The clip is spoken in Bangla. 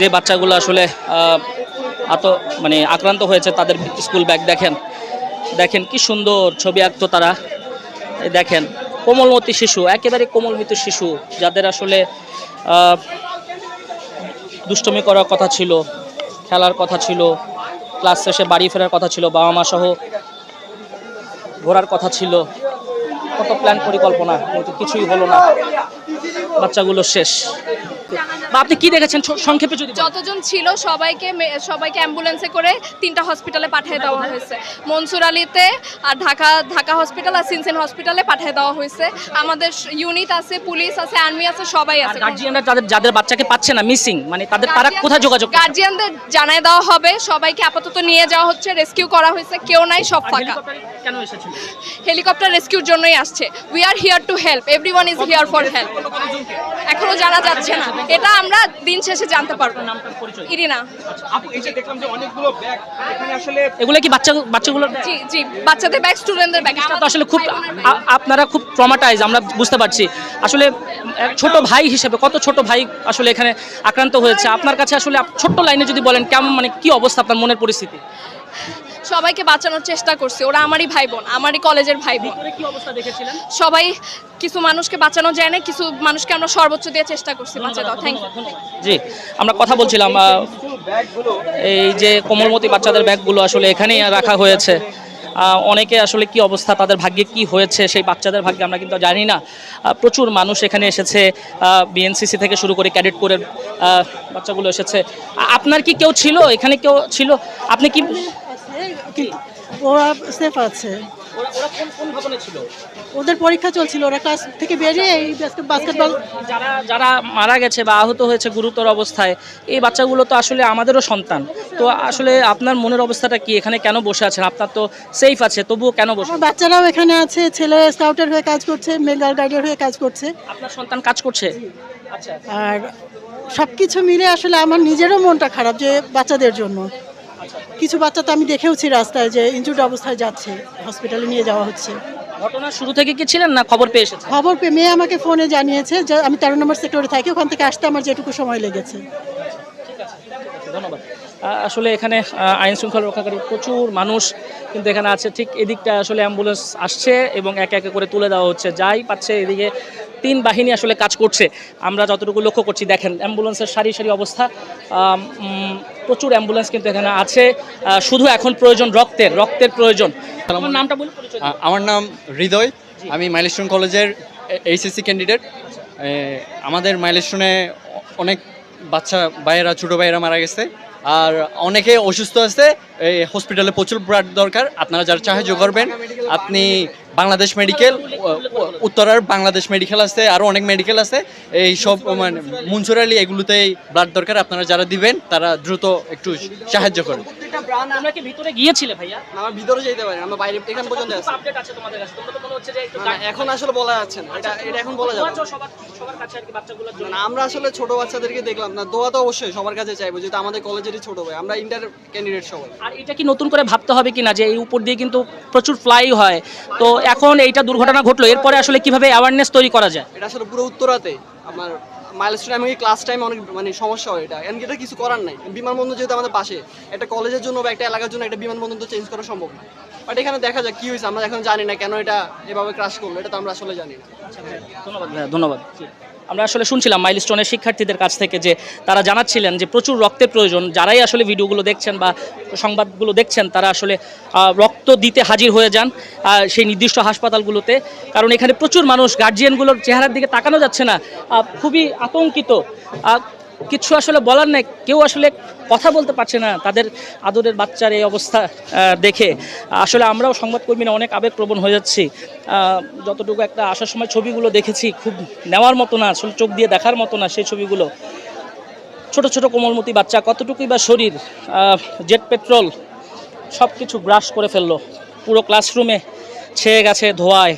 যে বাচ্চাগুলো আসলে এত মানে আক্রান্ত হয়েছে, তাদের স্কুল ব্যাগ দেখেন। দেখেন কি সুন্দর ছবি আঁকতো তারা। দেখেন, কোমলমতি শিশু, একেবারে কোমলমিত শিশু, যাদের আসলে দুষ্টমি করার কথা ছিল, খেলার কথা ছিল ক্লাস শেষে বাড়ি ফেরার কথা ছিল, বাবা মা সহ ঘোরার কথা ছিল। কত প্ল্যান পরিকল্পনা, কিন্তু কিছুই হলো না। বাচ্চাগুলো শেষ। বা আপনি কি দেখেছেন? সংক্ষেপে যদি যতজন ছিল সবাইকে সবাইকে অ্যাম্বুলেন্সে করে তিনটা হসপিটালে পাঠিয়ে দেওয়া হয়েছে। মনসুর আলীতে আর ঢাকা ঢাকা হসপিটাল আর সিনসিন হসপিটালে পাঠিয়ে দেওয়া হয়েছে। আমাদের ইউনিট আছে পুলিশ আছে আর্মি আছে সবাই আছে। গার্জিয়ানরা তাদের যাদের বাচ্চাকে পাচ্ছে না মিসিং মানে তাদের তারা কোথায় যোগাযোগ? গার্জিয়ানদের জানায় দেওয়া হবে সবাইকে আপাতত নিয়ে যাওয়া হচ্ছে রেস্কিউ করা হয়েছে কেউ নাই সব ফাঁকা। হেলিকপ্টার কেন এসেছিল? হেলিকপ্টার রেস্কিউর জন্যই আসছে। We are here to help everyone is here for help এখনও জানা যাচ্ছে না। এটা আমরা দিন শেষে জানতে পারব। নামটা পরিচয়? ইরিনা। আপু এই যে দেখলাম যে অনেকগুলো ব্যাগ এখানে আসলে এগুলো কি বাচ্চা বাচ্চাগুলো? জি জি বাচ্চাদের ব্যাগ স্টুডেন্টদের ব্যাগ। তো আসলে খুব আপনারা খুব ট্রমাটাইজ আমরা বুঝতে পারছি। আসলে ছোট ভাই হিসেবে কত ছোট ভাই আসলে এখানে আক্রান্ত হয়েছে? আপনার কাছে আসলে ছোট্ট লাইনে যদি বলেন কেমন মানে কি অবস্থা আপনার মনের পরিস্থিতি? সবাইকে বাঁচানোর চেষ্টা করছি। ওরা আমারই ভাই বোন আমারই কলেজের ভাই বোন সবাই কিছু মানুষকে বাঁচানো যায় না কিছু মানুষকে আমরা সর্বোচ্চ দিয়ে চেষ্টা করছি বাঁচা দাও থ্যাংক ইউ জি আমরা কথা বলছিলাম এই যে কোমলমতি বাচ্চাদের ব্যাগগুলো আসলে এখানেই রাখা হয়েছে। অনেকে আসলে কি অবস্থা তাদের ভাগ্যে কি হয়েছে সেই বাচ্চাদের ভাগ্যে আমরা কিন্তু জানি না। প্রচুর মানুষ এখানে এসেছে বিএনসিসি থেকে শুরু করে ক্যাডেট করে বাচ্চাগুলো এসেছে। আপনার কি কেউ ছিল? এখানে কেউ ছিল? আপনি কি ওরা সেফ আছে। ওরা ওরা কোন কোন ভবনে ছিল? ওদের পরীক্ষা চলছিল ওরা ক্লাস থেকে বেরিয়ে এই বাস্কেটবল যারা যারা মারা গেছে বা আহত হয়েছে গুরুতর অবস্থায় এই বাচ্চাগুলো তো আসলে আমাদেরও সন্তান। তো আসলে আপনার মনের অবস্থাটা কি? এখানে কেন বসে আছেন? আপনার তো সেফ আছে তবুও কেন বসে বাচ্চারাও এখানে আছে ছেলে স্কাউটের হয়ে কাজ করছে মেল গার্ডের হয়ে কাজ করছে। আপনার সন্তান কাজ করছে? আচ্ছা। আর সব কিছু মিলে আসলে আমার নিজেরও মনটা খারাপ যে বাচ্চাদের জন্য। কিছু বাচ্চা তো আমি দেখেওছি রাস্তায় যে ইনজুর্ড অবস্থায় যাচ্ছে হসপিটালে নিয়ে যাওয়া হচ্ছে। ঘটনা শুরু থেকে কি ছিলেন না খবর পেয়ে এসেছেন? খবর পেয়ে মেয়ে আমাকে ফোনে জানিয়েছে যে আমি তেরো নম্বর সেক্টরে থাকি ওখান থেকে আসতে আমার যেটুকু সময় লেগেছে। ধন্যবাদ। আসলে এখানে আইন শৃঙ্খলা রক্ষাকারী প্রচুর মানুষ কিন্তু এখানে আছে। ঠিক এদিকটা আসলে অ্যাম্বুলেন্স আসছে এবং একে একে করে তুলে দেওয়া হচ্ছে। যাই পাচ্ছে এদিকে তিন বাহিনী আসলে কাজ করছে। আমরা যতটুকু লক্ষ্য করছি দেখেন অ্যাম্বুলেন্সের সারি সারি অবস্থা। প্রচুর অ্যাম্বুলেন্স কিন্তু এখানে আছে। শুধু এখন প্রয়োজন রক্তের রক্তের প্রয়োজন। আমার নামটা বলুন আমার নাম হৃদয়। আমি মাইলস্টোন কলেজের এইচএসসি ক্যান্ডিডেট। আমাদের মাইলস্টোনে অনেক বাচ্চা ভাইয়েরা ছোটো ভাইয়েরা মারা গেছে। আর অনেকে অসুস্থ আছে এই হসপিটালে প্রচুর ব্লাড দরকার। আপনারা যারা সাহায্য করবেন আপনি বাংলাদেশ মেডিকেল উত্তরার বাংলাদেশ মেডিকেল আছে আরও অনেক মেডিকেল আছে। এই সব মানে মুনসুর আলী এগুলোতেই ব্লাড দরকার। আপনারা যারা দিবেন তারা দ্রুত একটু সাহায্য করুন। আমরা কি ভিতরে গিয়েছিলে ভাইয়া? আমার ভিতরে যেতে পারি আমরা বাইরে এখান পর্যন্ত আছি আপডেট আছে তোমাদের কাছে? তোমরা তো হচ্ছে যে একটু এখন আসলে বলা যাচ্ছে না। এটা এটা এখন বলা যাবে সবার সবার কাছে আর কি বাচ্চাগুলোর জন্য। আমরা আসলে ছোট বাচ্চাদেরকে দেখলাম না দোয়া তো অবশ্যই সবার কাছে চাইব যেহেতু আমাদের কলেজেরই ছোট ভাই আমরা ইন্টার ক্যান্ডিডেট সবাই। আর এটা কি নতুন করে ভাবতে হবে কিনা যে এই উপর দিয়ে কিন্তু প্রচুর ফ্লাই হয়? তো এখন এইটা দুর্ঘটনা ঘটলো এরপরে আসলে কীভাবে অ্যাওয়ারনেস তৈরি করা যায়? এটা আসলে পুরো উত্তরাতে আমার মাইলস্টোন আমি ক্লাস টাইম অনেক মানে সমস্যা হয় এটা। এমনকি এটা কিছু করার নাই। বিমানবন্দর যেহেতু আমাদের পাশে একটা কলেজের জন্য বা একটা এলাকার জন্য একটা বিমানবন্দর তো চেঞ্জ করা সম্ভব না। বাট এখানে দেখা যাক কি হয়েছে আমরা এখন জানি না কেন এটা এভাবে ক্রাশ করল এটা তো আমরা আসলে জানি না। ধন্যবাদ। ধন্যবাদ। আমরা আসলে শুনছিলাম মাইলস্টোনের শিক্ষার্থীদের কাছ থেকে যে তারা জানাচ্ছিলেন যে প্রচুর রক্তের প্রয়োজন। যারাই আসলে ভিডিওগুলো দেখছেন বা সংবাদগুলো দেখছেন, তারা আসলে রক্ত দিতে হাজির হয়ে যান সেই নির্দিষ্ট হাসপাতালগুলোতে। কারণ এখানে প্রচুর মানুষ গার্জিয়ানগুলোর চেহারার দিকে তাকানো যাচ্ছে না। খুবই আতঙ্কিত। কিছু আসলে বলার নেই। কেউ আসলে কথা বলতে পারছে না তাদের আদরের বাচ্চার এই অবস্থা দেখে। আসলে আমরাও সংবাদকর্মীরা অনেক আবেগপ্রবণ হয়ে যাচ্ছি। যতটুকু একটা আসার সময় ছবিগুলো দেখেছি, খুব নেওয়ার মতো না, আসলে চোখ দিয়ে দেখার মতো না সেই ছবিগুলো। ছোট ছোট কোমলমতি বাচ্চা, কতটুকুই বা শরীর জেট পেট্রোল সব কিছু ব্রাশ করে ফেলল। পুরো ক্লাসরুমে ছেয়ে গেছে ধোয়ায়।